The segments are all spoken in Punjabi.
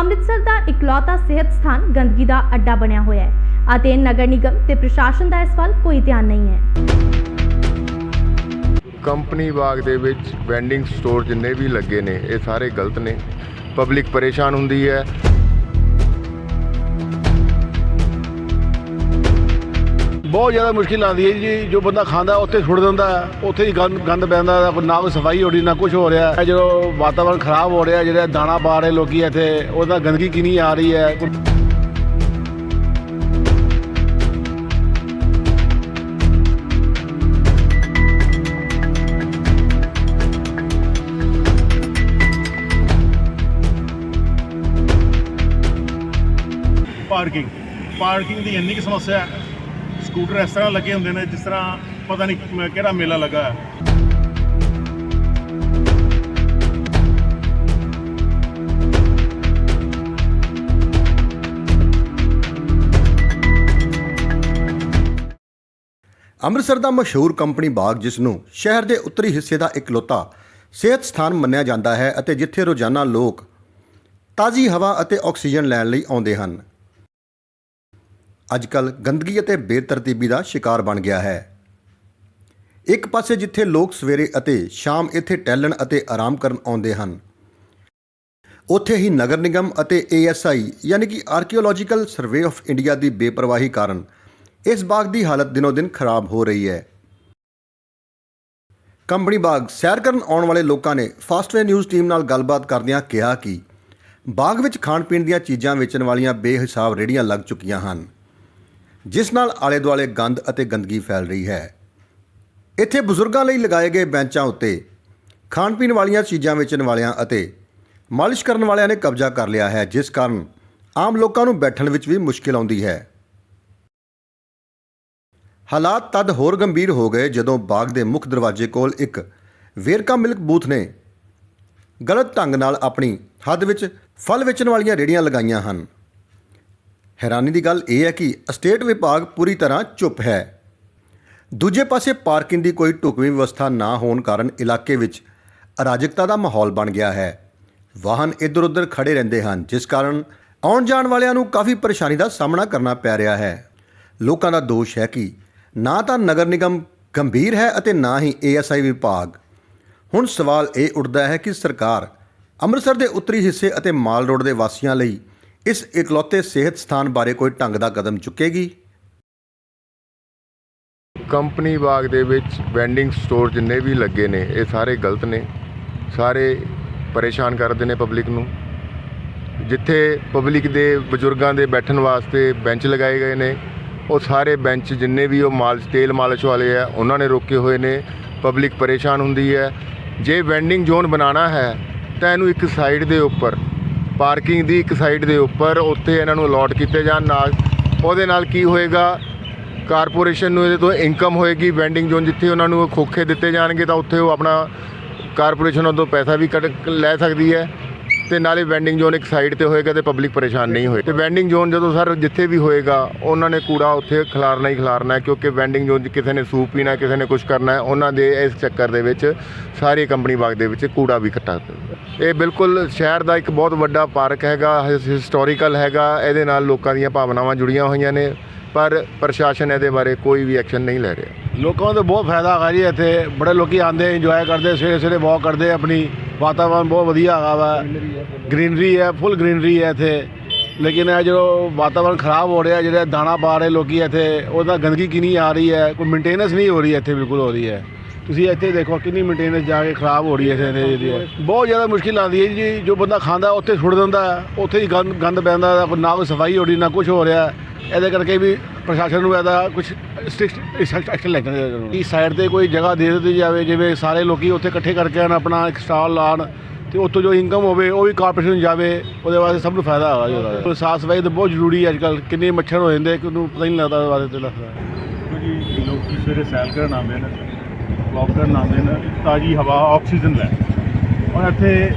ਅੰਮ੍ਰਿਤਸਰ ਦਾ ਇਕਲੌਤਾ ਸਿਹਤ ਸਥਾਨ ਗੰਦਗੀ ਦਾ ਅੱਡਾ ਬਣਿਆ ਹੋਇਆ ਹੈ ਅਤੇ ਨਗਰ ਨਿਗਮ ਤੇ ਪ੍ਰਸ਼ਾਸਨ ਦਾ ਇਸ ਵੱਲ ਕੋਈ ਧਿਆਨ ਨਹੀਂ ਹੈ। ਕੰਪਨੀ ਬਾਗ ਦੇ ਵਿੱਚ ਵੈਂਡਿੰਗ ਸਟੋਰ ਜਿੰਨੇ ਵੀ ਲੱਗੇ ਨੇ, ਇਹ ਸਾਰੇ ਗਲਤ ਨੇ। ਪਬਲਿਕ ਪਰੇਸ਼ਾਨ ਹੁੰਦੀ ਹੈ। ਬਹੁਤ ਜ਼ਿਆਦਾ ਮੁਸ਼ਕਿਲ ਆਉਂਦੀ ਹੈ ਜੀ, ਜੋ ਬੰਦਾ ਖਾਂਦਾ, ਉੱਥੇ ਛੁੱਟ ਦਿੰਦਾ, ਉੱਥੇ ਹੀ ਗੰਦ ਗੰਦ ਪੈਂਦਾ ਨਾ ਕੋਈ ਸਫ਼ਾਈ ਹੋ ਰਹੀ, ਨਾ ਕੁਝ ਹੋ ਰਿਹਾ। ਜਦੋਂ ਵਾਤਾਵਰਣ ਖਰਾਬ ਹੋ ਰਿਹਾ, ਜਿਹੜਾ ਦਾਣਾ ਪਾ ਰਹੇ ਲੋਕੀ ਇੱਥੇ, ਉਹਦਾ ਗੰਦਗੀ ਕਿੰਨੀ ਆ ਰਹੀ ਹੈ। ਪਾਰਕਿੰਗ ਪਾਰਕਿੰਗ ਦੀ ਇੰਨੀ ਕਿ ਸਮੱਸਿਆ ਹੈ। ਸਕੂਟਰ ਇਸ ਤਰ੍ਹਾਂ ਲੱਗੇ ਹੁੰਦੇ ਨੇ ਜਿਸ ਤਰ੍ਹਾਂ ਪਤਾ ਨਹੀਂ ਕਿਹੜਾ ਮੇਲਾ ਲੱਗਾ ਹੈ। ਅੰਮ੍ਰਿਤਸਰ ਦਾ ਮਸ਼ਹੂਰ ਕੰਪਨੀ ਬਾਗ, ਜਿਸ ਨੂੰ ਸ਼ਹਿਰ ਦੇ ਉੱਤਰੀ ਹਿੱਸੇ ਦਾ ਇਕਲੌਤਾ ਸਿਹਤ ਸਥਾਨ ਮੰਨਿਆ ਜਾਂਦਾ ਹੈ ਅਤੇ ਜਿੱਥੇ ਰੋਜ਼ਾਨਾ ਲੋਕ ਤਾਜ਼ੀ ਹਵਾ ਅਤੇ ਆਕਸੀਜਨ ਲੈਣ ਲਈ ਆਉਂਦੇ ਹਨ। ਅੱਜਕੱਲ ਗੰਦਗੀ ਅਤੇ ਬੇਤਰਤੀਬੀ ਦਾ ਸ਼ਿਕਾਰ ਬਣ ਗਿਆ ਹੈ। ਇੱਕ ਪਾਸੇ ਜਿੱਥੇ ਲੋਕ ਸਵੇਰੇ ਅਤੇ ਸ਼ਾਮ ਇੱਥੇ ਟਹਿਲਣ ਅਤੇ ਆਰਾਮ ਕਰਨ ਆਉਂਦੇ ਹਨ, ਉੱਥੇ ਹੀ ਨਗਰ ਨਿਗਮ ਅਤੇ ਏਐਸਆਈ ਯਾਨੀ ਕਿ ਆਰਕੀਓਲੋਜੀਕਲ ਸਰਵੇ ਆਫ ਇੰਡੀਆ ਦੀ ਬੇਪਰਵਾਹੀ ਕਾਰਨ ਇਸ ਬਾਗ ਦੀ ਹਾਲਤ ਦਿਨੋ ਦਿਨ ਖਰਾਬ ਹੋ ਰਹੀ ਹੈ। ਕੰਪਨੀ ਬਾਗ ਸੈਰ ਕਰਨ ਆਉਣ ਵਾਲੇ ਲੋਕਾਂ ਨੇ ਫਾਸਟਵੇ ਨਿਊਜ਼ ਟੀਮ ਨਾਲ ਗੱਲਬਾਤ ਕਰਦਿਆਂ ਕਿਹਾ ਕਿ ਬਾਗ ਵਿੱਚ ਖਾਣ ਪੀਣ ਦੀਆਂ ਚੀਜ਼ਾਂ ਵੇਚਣ ਵਾਲੀਆਂ ਬੇਹਿਸਾਬ ਰੇਹੜੀਆਂ ਲੱਗ ਚੁੱਕੀਆਂ ਹਨ। ਜਿਸ ਨਾਲ ਆਲੇ ਦੁਆਲੇ ਗੰਦ ਅਤੇ ਗੰਦਗੀ ਫੈਲ ਰਹੀ ਹੈ। ਇੱਥੇ ਬਜ਼ੁਰਗਾਂ ਲਈ ਲਗਾਏ ਗਏ ਬੈਂਚਾਂ ਉੱਤੇ ਖਾਣ ਪੀਣ ਵਾਲੀਆਂ ਚੀਜ਼ਾਂ ਵੇਚਣ ਵਾਲਿਆਂ ਅਤੇ ਮਾਲਿਸ਼ ਕਰਨ ਵਾਲਿਆਂ ਨੇ ਕਬਜ਼ਾ ਕਰ ਲਿਆ ਹੈ, ਜਿਸ ਕਾਰਨ ਆਮ ਲੋਕਾਂ ਨੂੰ ਬੈਠਣ ਵਿੱਚ ਵੀ ਮੁਸ਼ਕਿਲ ਆਉਂਦੀ ਹੈ। ਹਾਲਾਤ ਤਦ ਹੋਰ ਗੰਭੀਰ ਹੋ ਗਏ ਜਦੋਂ ਬਾਗ ਦੇ ਮੁੱਖ ਦਰਵਾਜ਼ੇ ਕੋਲ ਇੱਕ ਵੇਰਕਾ ਮਿਲਕ ਬੂਥ ਨੇ ਗਲਤ ਢੰਗ ਨਾਲ ਆਪਣੀ ਹੱਦ ਵਿੱਚ ਫਲ ਵੇਚਣ ਵਾਲੀਆਂ ਰੇੜੀਆਂ ਲਗਾਈਆਂ ਹਨ। ਹੈਰਾਨੀ ਦੀ ਗੱਲ ਇਹ ਹੈ ਕਿ ਸਟੇਟ ਵਿਭਾਗ ਪੂਰੀ ਤਰ੍ਹਾਂ ਚੁੱਪ ਹੈ। ਦੂਜੇ ਪਾਸੇ ਪਾਰਕਿੰਗ ਦੀ ਕੋਈ ਢੁਕਵੀਂ ਵਿਵਸਥਾ ਨਾ ਹੋਣ ਕਾਰਨ ਇਲਾਕੇ ਵਿੱਚ ਅਰਾਜਕਤਾ ਦਾ ਮਾਹੌਲ ਬਣ ਗਿਆ ਹੈ। ਵਾਹਨ ਇੱਧਰ-ਉੱਧਰ ਖੜੇ ਰਹਿੰਦੇ ਹਨ, ਜਿਸ ਕਾਰਨ ਆਉਣ ਜਾਣ ਵਾਲਿਆਂ ਨੂੰ ਕਾਫੀ ਪਰੇਸ਼ਾਨੀ ਦਾ ਸਾਹਮਣਾ ਕਰਨਾ ਪੈ ਰਿਹਾ ਹੈ। ਲੋਕਾਂ ਦਾ ਦੋਸ਼ ਹੈ ਕਿ ਨਾ ਤਾਂ ਨਗਰ ਨਿਗਮ ਗੰਭੀਰ ਹੈ ਅਤੇ ਨਾ ਹੀ ਏਐਸਆਈ ਵਿਭਾਗ। ਹੁਣ ਸਵਾਲ ਇਹ ਉੱਠਦਾ ਹੈ ਕਿ ਸਰਕਾਰ ਅੰਮ੍ਰਿਤਸਰ ਦੇ ਉੱਤਰੀ ਹਿੱਸੇ ਅਤੇ ਮਾਲ ਰੋਡ ਦੇ ਵਾਸੀਆਂ ਲਈ ਇਸ ਇਕਲੌਤੇ ਸਿਹਤ ਸਥਾਨ ਬਾਰੇ ਕੋਈ ਢੰਗ ਦਾ ਕਦਮ ਚੁੱਕੇਗੀ? ਕੰਪਨੀ ਬਾਗ ਦੇ ਵਿੱਚ ਵੈਂਡਿੰਗ ਸਟੋਰ ਜਿੰਨੇ ਵੀ ਲੱਗੇ ਨੇ, ਇਹ ਸਾਰੇ ਗਲਤ ਨੇ। ਸਾਰੇ ਪਰੇਸ਼ਾਨ ਕਰਦੇ ਨੇ ਪਬਲਿਕ ਨੂੰ। ਜਿੱਥੇ ਪਬਲਿਕ ਦੇ ਬਜ਼ੁਰਗਾਂ ਦੇ ਬੈਠਣ ਵਾਸਤੇ ਬੈਂਚ ਲਗਾਏ ਗਏ ਨੇ, ਉਹ ਸਾਰੇ ਬੈਂਚ ਜਿੰਨੇ ਵੀ ਉਹ ਮਾਲ, ਤੇਲ ਮਾਲਿਸ਼ ਵਾਲੇ ਆ, ਉਹਨਾਂ ਨੇ ਰੋਕੇ ਹੋਏ ਨੇ। ਪਬਲਿਕ ਪਰੇਸ਼ਾਨ ਹੁੰਦੀ ਹੈ। ਜੇ ਵੈਂਡਿੰਗ ਜ਼ੋਨ ਬਣਾਉਣਾ ਹੈ, ਤਾਂ ਇਹਨੂੰ ਇੱਕ ਸਾਈਡ ਦੇ ਉੱਪਰ ਪਾਰਕਿੰਗ ਦੀ ਇੱਕ ਸਾਈਡ ਦੇ ਉੱਪਰ ਉੱਥੇ ਇਹਨਾਂ ਨੂੰ ਅਲਾਟ ਕੀਤੇ ਜਾਣ। ਨਾਲ ਉਹਦੇ ਨਾਲ ਕੀ ਹੋਏਗਾ? ਕਾਰਪੋਰੇਸ਼ਨ ਨੂੰ ਇਹਦੇ ਤੋਂ ਇਨਕਮ ਹੋਏਗੀ। ਵੈਂਡਿੰਗ ਜ਼ੋਨ ਜਿੱਥੇ ਉਹਨਾਂ ਨੂੰ ਖੋਖੇ ਦਿੱਤੇ ਜਾਣਗੇ ਤਾਂ ਉੱਥੇ ਉਹ ਆਪਣਾ ਕਾਰਪੋਰੇਸ਼ਨ ਉਹ ਤੋਂ ਪੈਸਾ ਵੀ ਕੱਢ ਲੈ ਸਕਦੀ ਹੈ। ਤੇ ਨਾਲੇ ਵੈਂਡਿੰਗ ਜ਼ੋਨ ਇੱਕ ਸਾਈਡ ਤੇ ਹੋਏਗਾ ਤੇ ਪਬਲਿਕ ਪਰੇਸ਼ਾਨ ਨਹੀਂ ਹੋਏ। ਤੇ ਵੈਂਡਿੰਗ ਜ਼ੋਨ ਜਦੋਂ ਸਰ ਜਿੱਥੇ ਵੀ ਹੋਏਗਾ, ਉਹਨਾਂ ਨੇ ਕੂੜਾ ਉੱਥੇ ਖਿਲਾਰਨਾ ਹੀ ਖਿਲਾਰਨਾ ਹੈ, ਕਿਉਂਕਿ ਵੈਂਡਿੰਗ ਜ਼ੋਨ 'ਚ ਕਿਸੇ ਨੇ ਸੂਪ ਪੀਣਾ, ਕਿਸੇ ਨੇ ਕੁਝ ਕਰਨਾ ਹੈ, ਉਹਨਾਂ ਦੇ ਇਸ ਚੱਕਰ ਦੇ ਵਿੱਚ ਸਾਰੀ ਕੰਪਨੀ ਬਾਗ ਦੇ ਵਿੱਚ ਕੂੜਾ ਵੀ ਇਕੱਠਾ ਇਹ ਬਿਲਕੁਲ ਸ਼ਹਿਰ ਦਾ ਇੱਕ ਬਹੁਤ ਵੱਡਾ ਪਾਰਕ ਹੈਗਾ ਹਿਸਟੋਰੀਕਲ ਹੈਗਾ, ਇਹਦੇ ਨਾਲ ਲੋਕਾਂ ਦੀਆਂ ਭਾਵਨਾਵਾਂ ਜੁੜੀਆਂ ਹੋਈਆਂ ਨੇ, ਪਰ ਪ੍ਰਸ਼ਾਸਨ ਇਹਦੇ ਬਾਰੇ ਕੋਈ ਵੀ ਐਕਸ਼ਨ ਨਹੀਂ ਲੈ ਰਿਹਾ। ਲੋਕਾਂ ਨੂੰ ਤਾਂ ਬਹੁਤ ਫਾਇਦਾ ਹੈਗਾ ਜੀ ਇੱਥੇ, ਬੜੇ ਲੋਕੀ ਆਉਂਦੇ ਇੰਜੋਏ ਕਰਦੇ ਸਵੇਰੇ ਸਵੇਰੇ ਵਾਕ ਕਰਦੇ ਆਪਣੀ। ਵਾਤਾਵਰਨ ਬਹੁਤ ਵਧੀਆ ਹੈਗਾ ਵਾ। ਗ੍ਰੀਨਰੀ ਹੈ ਫੁੱਲ ਗ੍ਰੀਨਰੀ ਹੈ ਇੱਥੇ। ਲੇਕਿਨ ਇਹ ਜਦੋਂ ਵਾਤਾਵਰਨ ਖਰਾਬ ਹੋ ਰਿਹਾ, ਜਿਹੜਾ ਦਾਣਾ ਪਾ ਰਹੇ ਲੋਕੀ ਇੱਥੇ, ਉਹਦਾ ਗੰਦਗੀ ਕਿੰਨੀ ਆ ਰਹੀ ਹੈ, ਕੋਈ ਮੇਨਟੇਨੈਂਸ ਨਹੀਂ ਹੋ ਰਹੀ ਇੱਥੇ, ਬਿਲਕੁਲ ਹੋ ਰਹੀ ਹੈ। ਤੁਸੀਂ ਇੱਥੇ ਦੇਖੋ ਕਿੰਨੀ ਮੇਨਟੇਨੈਂਸ ਜਾ ਕੇ ਖਰਾਬ ਹੋ ਰਹੀ ਹੈ ਇੱਥੇ ਜਿਹੜੀ ਬਹੁਤ ਜ਼ਿਆਦਾ ਮੁਸ਼ਕਿਲ ਆਉਂਦੀ ਹੈ ਜੀ ਜੋ ਬੰਦਾ ਖਾਂਦਾ ਉੱਥੇ ਛੁੱਟ ਦਿੰਦਾ ਉੱਥੇ ਹੀ ਗੰਦ ਗੰਦ ਪੈਂਦਾ ਨਾ ਕੋਈ ਸਫ਼ਾਈ ਹੋ ਰਹੀ ਨਾ ਕੁਝ ਹੋ ਰਿਹਾ। ਇਹਦੇ ਕਰਕੇ ਵੀ ਪ੍ਰਸ਼ਾਸਨ ਨੂੰ ਇਹਦਾ ਕੁਝ ਸਟ੍ਰਿਕਟ ਐਕਸ਼ਨ ਲੈਣਾ ਚਾਹੀਦਾ ਇਸ ਸਾਈਡ ਤੇ ਕੋਈ ਜਗ੍ਹਾ ਦੇ ਦਿੱਤੀ ਜਾਵੇ ਜਿਵੇਂ ਸਾਰੇ ਲੋਕੀ ਉੱਥੇ ਇਕੱਠੇ ਕਰਕੇ ਆਉਣ ਆਪਣਾ ਇੱਕ ਸਟਾਲ ਲਾਣ ਤੇ ਉੱਥੋਂ ਜੋ ਇਨਕਮ ਹੋਵੇ ਉਹ ਵੀ ਕਾਰਪੋਰੇਸ਼ਨ ਨੂੰ ਜਾਵੇ ਉਹਦੇ ਵਾਸਤੇ ਸਭ ਨੂੰ ਫਾਇਦਾ ਹੈਗਾ ਜੀ ਸਾਫ਼ ਸਫ਼ਾਈ ਤਾਂ ਬਹੁਤ ਜ਼ਰੂਰੀ ਹੈ ਅੱਜ ਕੱਲ੍ਹ ਕਿੰਨੇ ਮੱਛਰ ਹੋ ਜਾਂਦੇ ਕਿ ਉਹਨੂੰ ਪਤਾ ਹੀ ਨਹੀਂ ਲੱਗਦਾ ਉਹਦੇ ਬਾਰੇ ਤੇ ਲੱਗਦਾ ਜੀ ਲੋਕੀ ਸਵੇਰੇ ਸੈਰ ਕਰਨ ਆਉਂਦੇ ਨੇ। ਵਾਕ ਕਰਨ ਆਉਂਦੇ ਨੇ ਤਾਜ਼ੀ ਹਵਾ ਆਕਸੀਜਨ ਲੈ। ਔਰ ਇੱਥੇ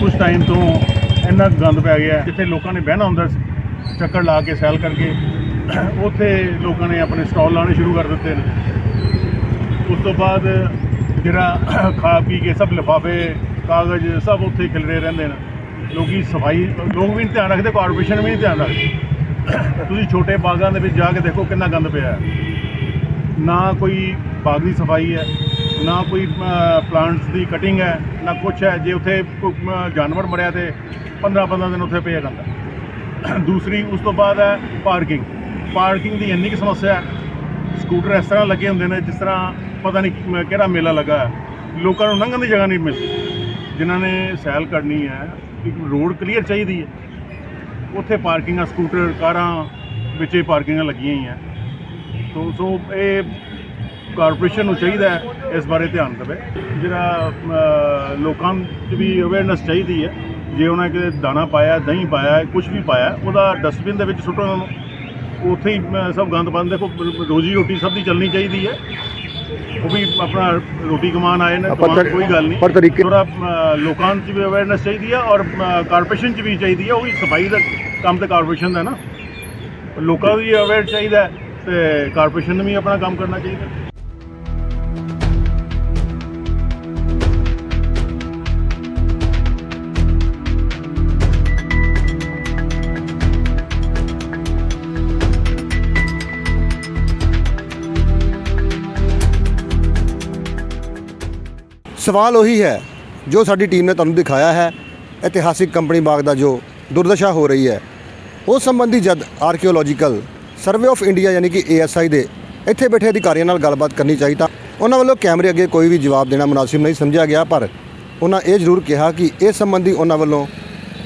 ਕੁਝ ਟਾਈਮ ਤੋਂ ਇੰਨਾ ਗੰਦ ਪੈ ਗਿਆ, ਜਿੱਥੇ ਲੋਕਾਂ ਨੇ ਬਹਿਣਾ ਹੁੰਦਾ ਚੱਕਰ ਲਾ ਕੇ ਸੈਲ ਕਰਕੇ, ਉੱਥੇ ਲੋਕਾਂ ਨੇ ਆਪਣੇ ਸਟਾਲ ਲਾਉਣੇ ਸ਼ੁਰੂ ਕਰ ਦਿੱਤੇ ਨੇ। ਉਸ ਤੋਂ ਬਾਅਦ ਜਿਹੜਾ ਖਾ ਪੀ ਕੇ ਸਭ ਲਿਫਾਫੇ, ਕਾਗਜ਼ ਸਭ ਉੱਥੇ ਖਿਲਰੇ ਰਹਿੰਦੇ ਨੇ। ਲੋਕੀ ਸਫ਼ਾਈ, ਲੋਕ ਵੀ ਨਹੀਂ ਧਿਆਨ ਰੱਖਦੇ ਕਾਰਪੋਰੇਸ਼ਨ ਵੀ ਨਹੀਂ ਧਿਆਨ ਰੱਖਦੇ। ਤੁਸੀਂ ਛੋਟੇ ਬਾਗਾਂ ਦੇ ਵਿੱਚ ਜਾ ਕੇ ਦੇਖੋ ਕਿੰਨਾ ਗੰਦ ਪਿਆ। ਹੈ ਨਾ ਕੋਈ ਬਾਗ ਦੀ ਸਫ਼ਾਈ ਹੈ ਨਾ ਕੋਈ ਪਲਾਂਟਸ ਦੀ ਕਟਿੰਗ ਹੈ ਨਾ ਕੁਛ ਹੈ। ਜੇ ਉੱਥੇ ਕੋਈ, ਜਾਨਵਰ ਮਰਿਆ ਤੇ 15 15 ਦਿਨ ਉੱਥੇ ਪਿਆ ਜਾਂਦਾ। ਦੂਸਰੀ ਉਸ ਤੋਂ ਬਾਅਦ ਹੈ ਪਾਰਕਿੰਗ ਪਾਰਕਿੰਗ ਦੀ ਇੰਨੀ ਕੁ ਸਮੱਸਿਆ ਹੈ। ਸਕੂਟਰ ਇਸ ਤਰ੍ਹਾਂ ਲੱਗੇ ਹੁੰਦੇ ਨੇ ਜਿਸ ਤਰ੍ਹਾਂ ਪਤਾ ਨਹੀਂ ਕਿਹੜਾ ਮੇਲਾ ਲੱਗਾ ਹੈ। ਲੋਕਾਂ ਨੂੰ ਲੰਘਣ ਦੀ ਜਗ੍ਹਾ ਨਹੀਂ ਮਿਲਦੀ। ਜਿਨ੍ਹਾਂ ਨੇ ਸੈਲ ਕਰਨੀ ਹੈ ਇੱਕ ਰੋਡ ਕਲੀਅਰ ਚਾਹੀਦੀ ਹੈ। ਉੱਥੇ ਪਾਰਕਿੰਗਾਂ ਸਕੂਟਰ ਕਾਰਾਂ ਵਿੱਚ ਹੀ ਪਾਰਕਿੰਗਾਂ ਲੱਗੀਆਂ ਹੀ ਹੋਈਆਂ ਸੋ ਸੋ ਇਹ ਕਾਰਪੋਰੇਸ਼ਨ ਨੂੰ ਚਾਹੀਦਾ ਹੈ ਇਸ ਬਾਰੇ ਧਿਆਨ ਦੇਵੇ। ਜਿਹੜਾ ਲੋਕਾਂ 'ਚ ਵੀ ਅਵੇਅਰਨੈਸ ਚਾਹੀਦੀ ਹੈ। ਜੇ ਉਹਨਾਂ ਕਿਤੇ ਦਾਣਾ ਪਾਇਆ ਦਹੀਂ ਪਾਇਆ ਕੁਝ ਵੀ ਪਾਇਆ ਉਹਦਾ ਡਸਟਬਿਨ ਦੇ ਵਿੱਚ ਸੁੱਟੋ ਉਹਨਾਂ। ਉੱਥੇ ਹੀ ਸਭ ਗੰਦ ਪਾਉਂਦੇ ਦੇਖੋ ਰੋਜੀ ਰੋਟੀ ਸਭ ਦੀ ਚੱਲਣੀ ਚਾਹੀਦੀ ਹੈ। ਉਹ ਵੀ ਆਪਣਾ ਰੋਟੀ ਕਮਾਉਣ ਆਏ ਨੇ ਕੋਈ ਗੱਲ ਨਹੀਂ। ਪਰ ਤਰੀਕੇ- ਥੋੜਾ ਲੋਕਾਂ 'ਚ ਵੀ ਅਵੇਅਰਨੈਸ ਚਾਹੀਦੀ ਹੈ ਔਰ ਕਾਰਪੋਰੇਸ਼ਨ 'ਚ ਵੀ ਚਾਹੀਦੀ ਹੈ। ਉਹ ਵੀ ਸਫ਼ਾਈ ਦਾ ਕੰਮ ਤੇ ਕਾਰਪੋਰੇਸ਼ਨ ਦਾ ਨਾ। ਲੋਕਾਂ ਨੂੰ ਵੀ ਅਵੇਅਰ ਚਾਹੀਦਾ ਹੈ। ਤੇ ਕਾਰਪੋਰੇਸ਼ਨ ਨੂੰ ਵੀ ਆਪਣਾ ਕੰਮ ਕਰਨਾ ਚਾਹੀਦਾ। ਸਵਾਲ ਉਹੀ ਹੈ ਜੋ ਸਾਡੀ ਟੀਮ ਨੇ ਤੁਹਾਨੂੰ ਦਿਖਾਇਆ ਹੈ, ਇਤਿਹਾਸਿਕ ਕੰਪਨੀ ਬਾਗ ਦਾ ਜੋ ਦੁਰਦਸ਼ਾ ਹੋ ਰਹੀ ਹੈ। ਉਸ ਸੰਬੰਧੀ ਜਦ ਆਰਕੀਓਲੋਜੀਕਲ ਸਰਵੇ ਆਫ ਇੰਡੀਆ ਯਾਨੀ ਕਿ ਏਐਸਆਈ ਦੇ ਇੱਥੇ ਬੈਠੇ ਅਧਿਕਾਰੀਆਂ ਨਾਲ ਗੱਲਬਾਤ ਕਰਨੀ ਚਾਹੀ ਤਾਂ ਉਹਨਾਂ ਵੱਲੋਂ ਕੈਮਰੇ ਅੱਗੇ ਕੋਈ ਵੀ ਜਵਾਬ ਦੇਣਾ ਮੁਨਾਸਿਬ ਨਹੀਂ ਸਮਝਿਆ ਗਿਆ, ਪਰ ਉਹਨਾਂ ਇਹ ਜ਼ਰੂਰ ਕਿਹਾ ਕਿ ਇਸ ਸੰਬੰਧੀ ਉਹਨਾਂ ਵੱਲੋਂ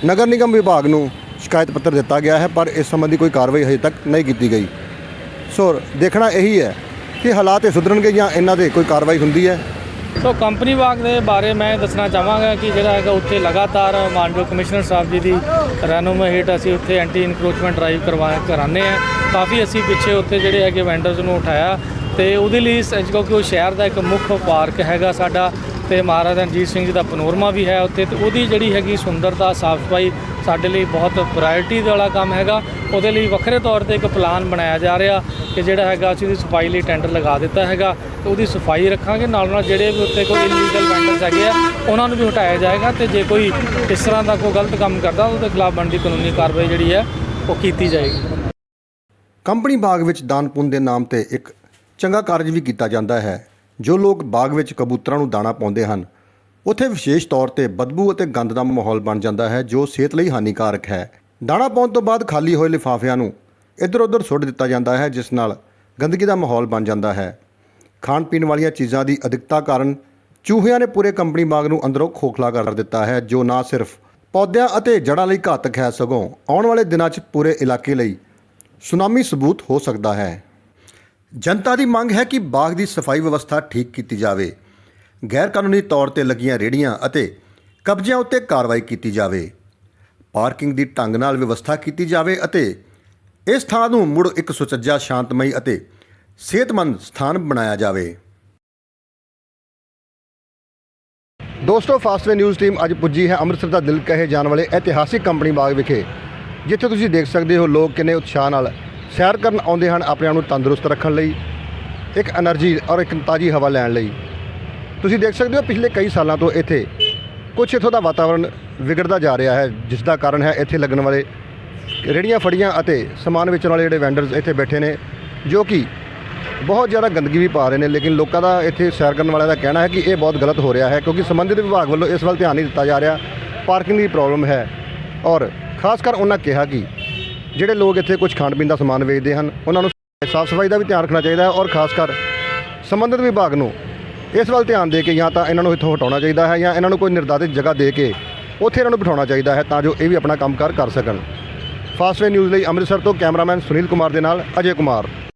ਨਗਰ ਨਿਗਮ ਵਿਭਾਗ ਨੂੰ ਸ਼ਿਕਾਇਤ ਪੱਤਰ ਦਿੱਤਾ ਗਿਆ ਹੈ, ਪਰ ਇਸ ਸੰਬੰਧੀ ਕੋਈ ਕਾਰਵਾਈ ਹਜੇ ਤੱਕ ਨਹੀਂ ਕੀਤੀ ਗਈ। ਸੋ ਦੇਖਣਾ ਇਹੀ ਹੈ ਕਿ ਹਾਲਾਤ ਇਹ ਸੁਧਰਨਗੇ ਜਾਂ ਇਹਨਾਂ ਤੇ ਕੋਈ ਕਾਰਵਾਈ ਹੁੰਦੀ ਹੈ। ਸੋ ਕੰਪਨੀ ਬਾਗ ਦੇ ਬਾਰੇ ਮੈਂ ਦੱਸਣਾ ਚਾਹਾਂਗਾ ਕਿ ਜਿਹੜਾ ਹੈਗਾ ਉੱਥੇ ਲਗਾਤਾਰ ਮਾਨਯੋਗ ਕਮਿਸ਼ਨਰ ਸਾਹਿਬ ਜੀ ਦੀ ਰਹਿਨੁਮਾਈ ਹੇਠ ਅਸੀਂ ਉੱਥੇ ਐਂਟੀ ਇਨਕਰੋਚਮੈਂਟ ਡਰਾਈਵ ਕਰਵਾ ਕਰਾਉਂਦੇ ਆ ਕਾਫੀ ਅਸੀਂ ਪਿੱਛੇ ਉੱਥੇ ਜਿਹੜੇ ਹੈਗੇ ਵੈਂਡਰਸ ਨੂੰ ਉਠਾਇਆ ਤੇ ਉਹਦੇ ਲਈ ਸ- ਕਿਉਂਕਿ ਉਹ ਸ਼ਹਿਰ ਦਾ ਇੱਕ ਮੁੱਖ ਪਾਰਕ ਹੈਗਾ ਸਾਡਾ ਤੇ ਮਹਾਰਾਜਾ ਰਣਜੀਤ ਸਿੰਘ ਜੀ ਦਾ ਪਨੋਰਮਾ ਵੀ ਹੈ ਉੱਥੇ ਤੇ ਉਹਦੀ ਜਿਹੜੀ ਹੈਗੀ ਸੁੰਦਰਤਾ ਸਾਫ਼ ਸਫ਼ਾਈ ਸਾਡੇ ਲਈ ਬਹੁਤ ਪ੍ਰਾਇੋਰਟੀ ਵਾਲਾ ਕੰਮ ਹੈਗਾ। ਉਹਦੇ ਲਈ ਵੱਖਰੇ ਤੌਰ ਤੇ ਇੱਕ ਪਲਾਨ ਬਣਾਇਆ ਜਾ ਰਿਹਾ ਕਿ ਜਿਹੜਾ ਹੈਗਾ ਅਸੀਂ ਉਹਦੀ ਸਫ਼ਾਈ ਲਈ ਟੈਂਡਰ ਲਗਾ ਦਿੱਤਾ ਹੈਗਾ ਤੇ ਉਹਦੀ ਸਫ਼ਾਈ ਰੱਖਾਂਗੇ। ਨਾਲ ਨਾਲ ਜਿਹੜੇ ਵੀ ਉੱਤੇ ਕੋਈ ਇਲੀਗਲ ਵੈਂਡਰਸ ਹੈਗੇ ਆ, ਉਹਨਾਂ ਨੂੰ ਵੀ ਹਟਾਇਆ ਜਾਏਗਾ ਤੇ ਜੇ ਕੋਈ ਇਸ ਤਰ੍ਹਾਂ ਦਾ ਕੋਈ ਗਲਤ ਕੰਮ ਕਰਦਾ, ਉਹਦੇ ਖਿਲਾਫ ਬਣਦੀ ਕਾਨੂੰਨੀ ਕਾਰਵਾਈ ਜਿਹੜੀ ਹੈ, ਉਹ ਕੀਤੀ ਜਾਏਗੀ। ਕੰਪਨੀ ਬਾਗ ਵਿੱਚ ਦਾਨ ਪੁੰਨ ਦੇ ਨਾਮ ਤੇ ਇੱਕ ਚੰਗਾ ਕਾਰਜ ਵੀ ਕੀਤਾ ਜਾਂਦਾ ਹੈ, ਜੋ ਲੋਕ ਬਾਗ ਵਿੱਚ ਕਬੂਤਰਾਂ ਨੂੰ ਦਾਣਾ ਪਾਉਂਦੇ ਹਨ। ਉੱਥੇ ਵਿਸ਼ੇਸ਼ ਤੌਰ ਤੇ ਬਦਬੂ ਅਤੇ ਗੰਦ ਦਾ ਮਾਹੌਲ ਬਣ ਜਾਂਦਾ ਹੈ, ਜੋ ਸਿਹਤ ਲਈ ਹਾਨੀਕਾਰਕ ਹੈ। ਦਾਣਾ ਪਾਉਣ ਤੋਂ ਬਾਅਦ ਖਾਲੀ ਹੋਏ ਲਿਫਾਫਿਆਂ ਨੂੰ ਇੱਧਰ-ਉੱਧਰ ਸੁੱਟ ਦਿੱਤਾ ਜਾਂਦਾ ਹੈ, ਜਿਸ ਨਾਲ ਗੰਦਗੀ ਦਾ ਮਾਹੌਲ ਬਣ ਜਾਂਦਾ ਹੈ। ਖਾਣ ਪੀਣ ਵਾਲੀਆਂ ਚੀਜ਼ਾਂ ਦੀ ਅਧਿਕਤਾ ਕਾਰਨ ਚੂਹਿਆਂ ਨੇ ਪੂਰੇ ਕੰਪਨੀ ਬਾਗ ਨੂੰ ਅੰਦਰੋਂ ਖੋਖਲਾ ਕਰ ਦਿੱਤਾ ਹੈ, ਜੋ ਨਾ ਸਿਰਫ ਪੌਦਿਆਂ ਅਤੇ ਜੜ੍ਹਾਂ ਲਈ ਘਾਤਕ ਹੈ, ਸਗੋਂ ਆਉਣ ਵਾਲੇ ਦਿਨਾਂ 'ਚ ਪੂਰੇ ਇਲਾਕੇ ਲਈ ਸੁਨਾਮੀ ਸਬੂਤ ਹੋ ਸਕਦਾ ਹੈ। ਜਨਤਾ ਦੀ ਮੰਗ ਹੈ ਕਿ ਬਾਗ ਦੀ ਸਫ਼ਾਈ ਵਿਵਸਥਾ ਠੀਕ ਕੀਤੀ ਜਾਵੇ। ਗੈਰ ਕਾਨੂੰਨੀ ਤੌਰ ਤੇ ਲੱਗੀਆਂ ਰੇੜੀਆਂ ਅਤੇ ਕਬਜ਼ਿਆਂ ਉੱਤੇ ਕਾਰਵਾਈ ਕੀਤੀ ਜਾਵੇ। ਪਾਰਕਿੰਗ ਦੀ ਢੰਗ ਨਾਲ ਵਿਵਸਥਾ ਕੀਤੀ ਜਾਵੇ ਅਤੇ ਇਸ ਥਾਂ ਨੂੰ ਮੁੜ ਇੱਕ ਸੁਚੱਜਾ, ਸ਼ਾਂਤਮਈ ਅਤੇ ਸਿਹਤਮੰਦ ਸਥਾਨ ਬਣਾਇਆ ਜਾਵੇ। ਦੋਸਤੋ, ਫਾਸਟਵੇ ਨਿਊਜ਼ ਟੀਮ ਅੱਜ ਪੁੱਜੀ ਹੈ ਅੰਮ੍ਰਿਤਸਰ ਦਾ ਦਿਲ ਕਹੇ ਜਾਣ ਵਾਲੇ ਇਤਿਹਾਸਿਕ ਕੰਪਨੀ ਬਾਗ ਵਿਖੇ। ਜਿੱਥੇ ਤੁਸੀਂ ਦੇਖ ਸਕਦੇ ਹੋ ਲੋਕ ਕਿੰਨੇ ਉਤਸ਼ਾਹ ਨਾਲ ਸੈਰ ਕਰਨ ਆਉਂਦੇ ਹਨ ਆਪਣੇ ਆਪ ਨੂੰ ਤੰਦਰੁਸਤ ਰੱਖਣ ਲਈ, ਇੱਕ એનર્ਜੀ ਔਰ ਇੱਕ ਤਾਜ਼ੀ ਹਵਾ ਲੈਣ ਲਈ। ਤੁਸੀਂ ਦੇਖ ਸਕਦੇ ਹੋ ਪਿਛਲੇ ਕਈ ਸਾਲਾਂ ਤੋਂ ਇੱਥੇ ਕੁਝ ਇਥੋਂ ਦਾ ਵਾਤਾਵਰਨ ਵਿਗੜਦਾ ਜਾ ਰਿਹਾ ਹੈ ਜਿਸ ਦਾ ਕਾਰਨ ਹੈ ਇੱਥੇ ਲੱਗਣ ਵਾਲੇ ਰੇੜੀਆਂ ਫੜੀਆਂ ਅਤੇ ਸਮਾਨ ਵੇਚਣ ਵਾਲੇ ਜਿਹੜੇ ਵੈਂਡਰਸ ਇੱਥੇ ਬੈਠੇ ਨੇ, ਜੋ ਕਿ ਬਹੁਤ ਜ਼ਿਆਦਾ ਗੰਦਗੀ ਵੀ ਪਾ ਰਹੇ ਨੇ, ਲੇਕਿਨ ਲੋਕਾਂ ਦਾ ਇੱਥੇ ਸੈਰ ਕਰਨ ਵਾਲਿਆਂ ਦਾ ਕਹਿਣਾ ਹੈ ਕਿ ਇਹ ਬਹੁਤ ਗਲਤ ਹੋ ਰਿਹਾ ਹੈ, ਕਿਉਂਕਿ ਸੰਬੰਧਿਤ ਵਿਭਾਗ ਵੱਲੋਂ ਇਸ ਵੱਲ ਧਿਆਨ ਨਹੀਂ ਦਿੱਤਾ ਜਾ ਰਿਹਾ। ਪਾਰਕਿੰਗ ਦੀ ਪ੍ਰੋਬਲਮ ਹੈ ਔਰ ਖਾਸ ਕਰ ਉਹਨਾਂ ਕਿਹਾ ਕਿ ਜਿਹੜੇ ਲੋਕ ਇੱਥੇ ਕੁਝ ਖਾਣ ਪੀਣ ਦਾ ਸਮਾਨ ਵੇਚਦੇ ਹਨ, ਉਹਨਾਂ ਨੂੰ ਸਾਫ਼ ਸਫ਼ਾਈ ਦਾ ਵੀ ਧਿਆਨ ਰੱਖਣਾ ਚਾਹੀਦਾ ਹੈ ਔਰ ਖਾਸ ਕਰ ਸੰਬੰਧਿਤ ਵਿਭਾਗ ਨੂੰ ਇਸ ਵੱਲ ਧਿਆਨ ਦੇ ਕੇ ਜਾਂ ਤਾਂ ਇਹਨਾਂ ਨੂੰ ਇੱਥੋਂ ਹਟਾਉਣਾ ਚਾਹੀਦਾ ਹੈ ਜਾਂ ਇਹਨਾਂ ਨੂੰ ਕੋਈ ਨਿਰਧਾਰਿਤ ਜਗ੍ਹਾ ਦੇ ਕੇ ਉੱਥੇ ਇਹਨਾਂ ਨੂੰ ਬਿਠਾਉਣਾ ਚਾਹੀਦਾ ਹੈ ਤਾਂ ਜੋ ਇਹ ਵੀ ਆਪਣਾ ਕੰਮਕਾਰ ਕਰ ਸਕਣ। ਫਾਸਟਵੇ ਨਿਊਜ਼ ਲਈ ਅੰਮ੍ਰਿਤਸਰ ਤੋਂ ਕੈਮਰਾਮੈਨ ਸੁਨੀਲ ਕੁਮਾਰ ਦੇ ਨਾਲ ਅਜੇ ਕੁਮਾਰ।